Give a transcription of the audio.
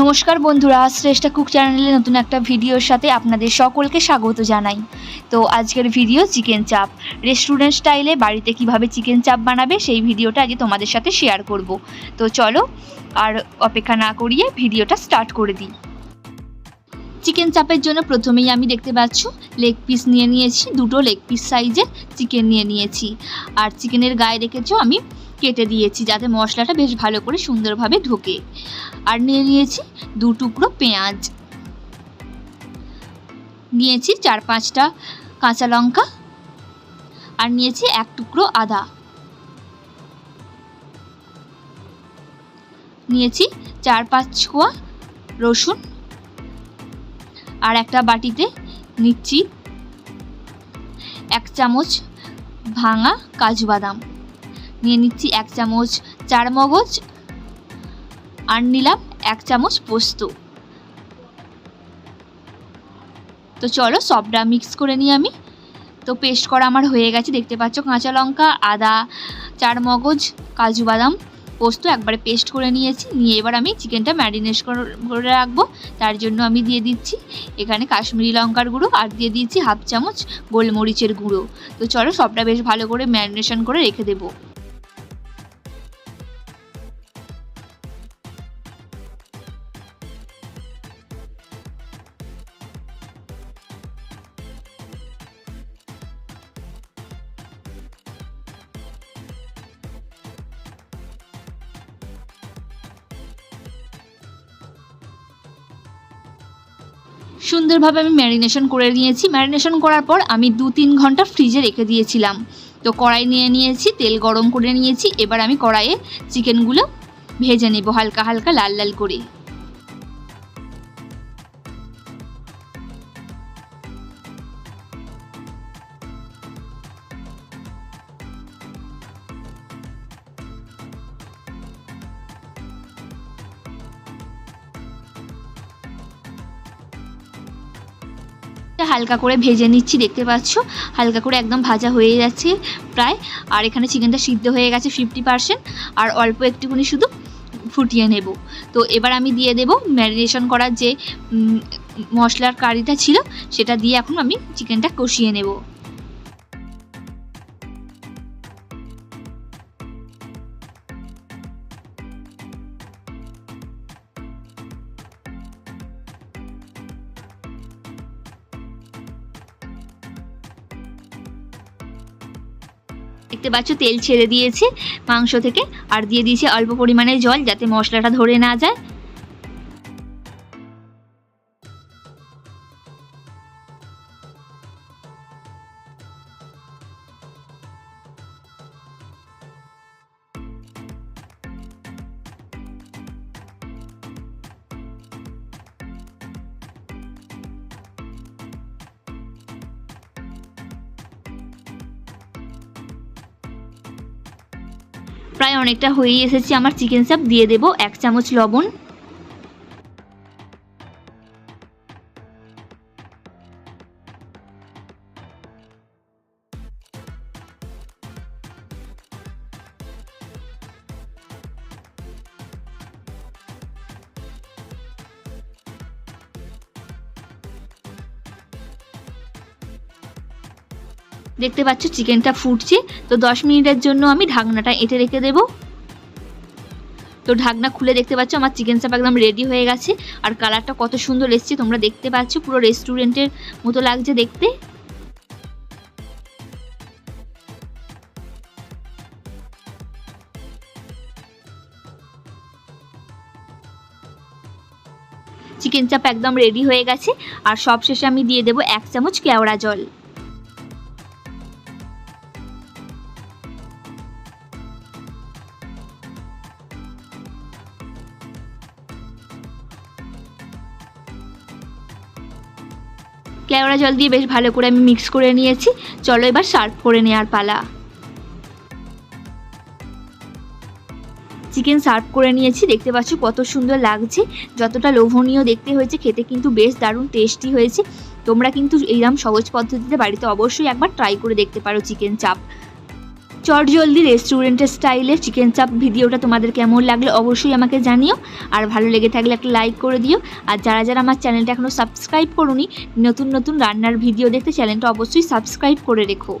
নমস্কার বন্ধুরা, শ্রেষ্ঠা কুক চ্যানেলে নতুন একটা ভিডিওর সাথে আপনাদের সকলকে স্বাগত জানাই। তো আজকের ভিডিও চিকেন চাপ। রেস্টুরেন্ট স্টাইলে বাড়িতে কীভাবে চিকেন চাপ বানাবে সেই ভিডিওটা আজকে তোমাদের সাথে শেয়ার করব। তো চলো, আর অপেক্ষা না করিয়ে ভিডিওটা স্টার্ট করে দিই। চিকেন চাপের জন্য প্রথমেই আমি দেখতে পাচ্ছ লেগ পিস নিয়ে নিয়েছি, দুটো লেগ পিস সাইজের চিকেন নিয়ে নিয়েছি। আর চিকেনের গায়ে রেখেছো আমি কেটে দিয়েছি যাতে মশলাটা বেশ ভালো করে সুন্দরভাবে ঢোকে। আর নিয়ে নিয়েছি দু টুকরো পেঁয়াজ। নিয়েছি চার পাঁচটা কাঁচা লঙ্কা। আর নিয়েছি এক টুকরো আদা। নিয়েছি চার পাঁচ ছোয়া রসুন। আর একটা বাটিতে নিচ্ছি এক চামচ ভাঙা কাজু বাদাম। নিয়ে নিচ্ছি এক চামচ চার মগজ আর নিলাম এক চামচ পোস্ত। তো চলো সবটা মিক্স করে নিই আমি। তো পেস্ট করা আমার হয়ে গেছে, দেখতে পাচ্ছ কাঁচা লঙ্কা, আদা, চার মগজ, কাজু বাদাম, পোস্ত একবারে পেস্ট করে নিয়েছি। নিয়ে এবার আমি চিকেনটা ম্যারিনেট করে রাখব। তার জন্য আমি দিয়ে দিচ্ছি এখানে কাশ্মীরি লঙ্কার গুঁড়ো আর দিয়ে দিচ্ছি হাফ চামচ গোলমরিচের গুঁড়ো। তো চলো সবটা বেশ ভালো করে ম্যারিনেশন করে রেখে দেবো। সুন্দরভাবে আমি ম্যারিনেশন করে নিয়েছি। ম্যারিনেশন করার পর আমি দু তিন ঘণ্টা ফ্রিজে রেখে দিয়েছিলাম। তো কড়াই নিয়ে নিয়েছি, তেল গরম করে নিয়েছি। এবার আমি কড়াইয়ে চিকেনগুলো ভেজে নেব হালকা হালকা লাল লাল করে। হালকা করে ভেজে নিচ্ছি, দেখতে পাচ্ছ? হালকা করে একদম ভাজা হয়ে যাচ্ছে প্রায়। আর এখানে চিকেনটা সিদ্ধ হয়ে গেছে ফিফটি পার্সেন্ট আর অল্প একটুখানি শুধু ফুটিয়ে নেব। তো এবার আমি দিয়ে দেব ম্যারিনেশন করার যে মশলার কারিটা ছিল, সেটা দিয়ে এখন আমি চিকেনটা কষিয়ে নেব। দেখতে পাচ্ছ, তেল ছেড়ে দিয়েছে মাংস থেকে। আর দিয়ে দিয়েছে অল্প পরিমাণে জল যাতে মশলাটা ধরে না যায়। প্রায় অনেকটা হয়েই এসেছে। আমার চিকেন চাপ দিয়ে দেবো এক চামচ লবণ। দেখতে পাচ্ছ চিকেনটা ফুটছে। তো দশ মিনিটের জন্য আমি ঢাকনাটা এঁটে রেখে দেব। তো ঢাকনা খুলে দেখতে পাচ্ছ, আমার চিকেন চাপ একদম রেডি হয়ে গেছে। আর কালারটা কত সুন্দর এসছে, তোমরা দেখতে পাচ্ছ, পুরো রেস্টুরেন্টের মতো লাগছে দেখতে। চিকেন চাপ একদম রেডি হয়ে গেছে। আর সবশেষে আমি দিয়ে দেবো এক চামচ কেওড়া জল। কেওড়া জল দিয়ে বেশ ভালো করে আমি মিক্স করে নিয়েছি। চলো এবার সার্ভ করে নেওয়ার পালা। চিকেন সার্ভ করে নিয়েছি, দেখতে পাচ্ছ কত সুন্দর লাগছে। যতটা লোভনীয় দেখতে হয়েছে, খেতে কিন্তু বেশ দারুণ টেস্টি হয়েছে। তোমরা কিন্তু এইরকম সহজ পদ্ধতিতে বাড়িতে অবশ্যই একবার ট্রাই করে দেখতে পারো চিকেন চাপ চটজলদি রেস্টুরেন্টের স্টাইলে চিকেন চাপ ভিডিওটা তোমাদের কেমন লাগল অবশ্যই আমাকে জানিও। আর ভালো লেগে থাকলে একটা লাইক করে দিও। আর যারা যারা আমার চ্যানেলটা এখনও সাবস্ক্রাইব করুনি, নতুন নতুন রান্নার ভিডিও দেখতে চ্যানেলটা অবশ্যই সাবস্ক্রাইব করে রেখো।